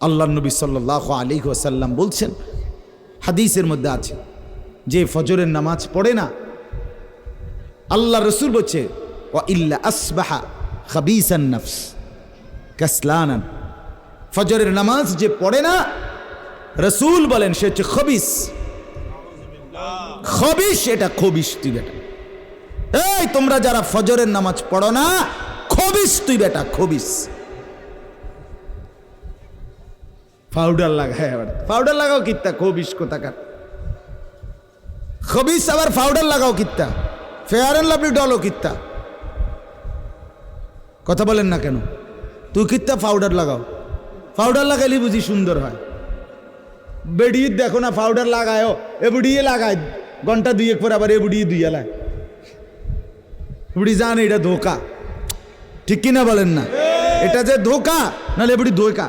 আল্লাহ নবী সাল্লাহ আলী ওসাল্লাম বলছেন, হাদিসের মধ্যে আছে, যে ফজরের নামাজ পড়ে না, আল্লাহ রসুল বলছে ও ইল্লা আসবাহা খাবিসান নফস, কাসলানান। ফজরের নামাজ যে পড়ে না, রসুল বলেন সে হচ্ছে খবিস। খবিস এটা খবিস তুই বেটা। এই তোমরা যারা ফজরের নামাজ পড়ো না, খবিস তুই বেটা, খবিস। পাউডার লাগায় আবার পাউডার লাগাও কিত্তা খবিস কোথাকার। খবিস আবার পাউডার লাগাও কিত্তা ফেয়ার অ্যান্ড লাভলি ডলও কিত্তা। কথা বলেন না কেন? তুই কিত্তা পাউডার লাগাও। পাউডার লাগাইলে বুঝি সুন্দর হয়। বেডিয়ে দেখো না পাউডার লাগায়ও এ বুড়িয়ে লাগায়। ঘণ্টা দুইয়েক পর আবার এ বুড়িয়ে দুইয়া লাগ বুড়ি জান এটা ধোকা। ঠিক কিনা বলেন না? এটা যে ধোকা নাহলে এ বুড়ি ধোকা।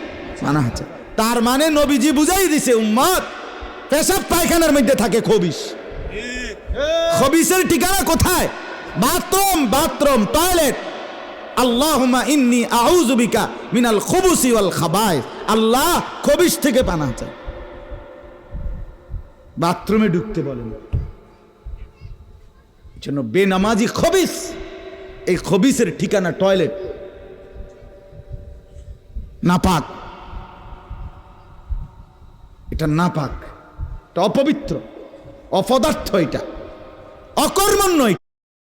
পানাহা চাই তার মানে নবীজি বুঝাই দিছে উম্মত পেশাব পায়খানার মধ্যে থাকে খবিস খবিসের ঠিকানা কোথায়? Bathroom bathroom, toilet. আল্লাহুমা ইন্নি আউযু বিকা মিনাল খুবুসি ওয়াল খাবায়েস আল্লাহ খবিস থেকে পানা চাই বাথরুমে ঢুকতে বলেন। জন্য বেনামাজি খবিস এই খবিসের ঠিকানা টয়লেট। নাপাক। এটা নাপাক এটা অপবিত্র অপদার্থ এটা অকর্মণ্য